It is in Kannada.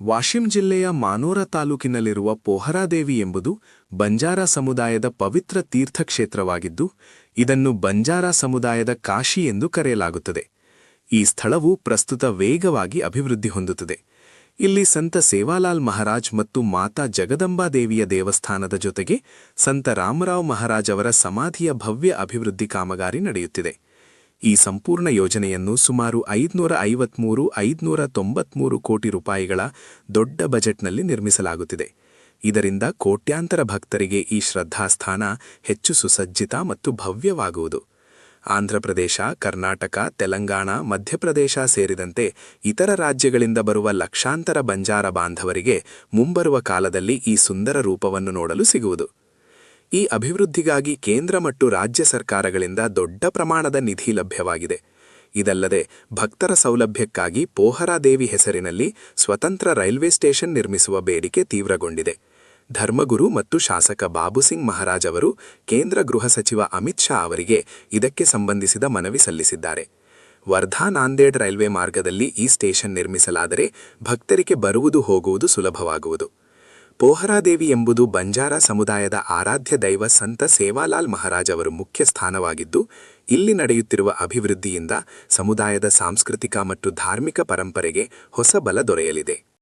ವಾಶಿಂ ಜಿಲ್ಲೆಯ ಮಾನೋರ ತಾಲೂಕಿನಲ್ಲಿರುವ ಪೋಹರಾದೇವಿ ಎಂಬುದು ಬಂಜಾರ ಸಮುದಾಯದ ಪವಿತ್ರ ತೀರ್ಥಕ್ಷೇತ್ರವಾಗಿದ್ದು, ಇದನ್ನು ಬಂಜಾರ ಸಮುದಾಯದ ಕಾಶಿ ಎಂದು ಕರೆಯಲಾಗುತ್ತದೆ. ಈ ಸ್ಥಳವು ಪ್ರಸ್ತುತ ವೇಗವಾಗಿ ಅಭಿವೃದ್ಧಿ ಹೊಂದುತ್ತದೆ. ಇಲ್ಲಿ ಸಂತ ಸೇವಾಲಾಲ್ ಮಹಾರಾಜ್ ಮತ್ತು ಮಾತಾ ಜಗದಂಬಾದೇವಿಯ ದೇವಸ್ಥಾನದ ಜೊತೆಗೆ ಸಂತ ರಾಮರಾವ್ ಮಹಾರಾಜ್ ಅವರ ಸಮಾಧಿಯ ಭವ್ಯ ಅಭಿವೃದ್ಧಿ ಕಾಮಗಾರಿ ನಡೆಯುತ್ತಿದೆ. ಈ ಸಂಪೂರ್ಣ ಯೋಜನೆಯನ್ನು ಸುಮಾರು ಐದುನೂರ ಐವತ್ಮೂರು ಐದುನೂರ ತೊಂಬತ್ಮೂರು ಕೋಟಿ ರೂಪಾಯಿಗಳ ದೊಡ್ಡ ಬಜೆಟ್ನಲ್ಲಿ ನಿರ್ಮಿಸಲಾಗುತ್ತಿದೆ. ಇದರಿಂದ ಕೋಟ್ಯಾಂತರ ಭಕ್ತರಿಗೆ ಈ ಶ್ರದ್ಧಾಸ್ಥಾನ ಹೆಚ್ಚು ಸುಸಜ್ಜಿತ ಮತ್ತು ಭವ್ಯವಾಗುವುದು. ಆಂಧ್ರಪ್ರದೇಶ, ಕರ್ನಾಟಕ, ತೆಲಂಗಾಣ, ಮಧ್ಯಪ್ರದೇಶ ಸೇರಿದಂತೆ ಇತರ ರಾಜ್ಯಗಳಿಂದ ಬರುವ ಲಕ್ಷಾಂತರ ಬಂಜಾರ ಬಾಂಧವರಿಗೆ ಮುಂಬರುವ ಕಾಲದಲ್ಲಿ ಈ ಸುಂದರ ರೂಪವನ್ನು ನೋಡಲು ಸಿಗುವುದು. ಈ ಅಭಿವೃದ್ಧಿಗಾಗಿ ಕೇಂದ್ರ ಮತ್ತು ರಾಜ್ಯ ಸರ್ಕಾರಗಳಿಂದ ದೊಡ್ಡ ಪ್ರಮಾಣದ ನಿಧಿ ಲಭ್ಯವಾಗಿದೆ. ಇದಲ್ಲದೆ ಭಕ್ತರ ಸೌಲಭ್ಯಕ್ಕಾಗಿ ಪೋಹರಾದೇವಿ ಹೆಸರಿನಲ್ಲಿ ಸ್ವತಂತ್ರ ರೈಲ್ವೆ ಸ್ಟೇಷನ್ ನಿರ್ಮಿಸುವ ಬೇಡಿಕೆ ತೀವ್ರಗೊಂಡಿದೆ. ಧರ್ಮಗುರು ಮತ್ತು ಶಾಸಕ ಬಾಬು ಸಿಂಗ್ ಮಹಾರಾಜ್ ಅವರು ಕೇಂದ್ರ ಗೃಹ ಸಚಿವ ಅಮಿತ್ ಶಾ ಅವರಿಗೆ ಇದಕ್ಕೆ ಸಂಬಂಧಿಸಿದ ಮನವಿ ಸಲ್ಲಿಸಿದ್ದಾರೆ. ವರ್ಧಾ ನಾಂದೇಡ್ ರೈಲ್ವೆ ಮಾರ್ಗದಲ್ಲಿ ಈ ಸ್ಟೇಷನ್ ನಿರ್ಮಿಸಲಾದರೆ ಭಕ್ತರಿಗೆ ಬರುವುದು ಹೋಗುವುದು ಸುಲಭವಾಗುವುದು. ಪೋಹರಾದೇವಿ ಎಂಬುದು ಬಂಜಾರ ಸಮುದಾಯದ ಆರಾಧ್ಯ ದೈವ ಸಂತ ಸೇವಾಲಾಲ್ ಮಹಾರಾಜ್ ಅವರು ಮುಖ್ಯ ಸ್ಥಾನವಾಗಿದ್ದು, ಇಲ್ಲಿ ನಡೆಯುತ್ತಿರುವ ಅಭಿವೃದ್ಧಿಯಿಂದ ಸಮುದಾಯದ ಸಾಂಸ್ಕೃತಿಕ ಮತ್ತು ಧಾರ್ಮಿಕ ಪರಂಪರೆಗೆ ಹೊಸ ಬಲ ದೊರೆಯಲಿದೆ.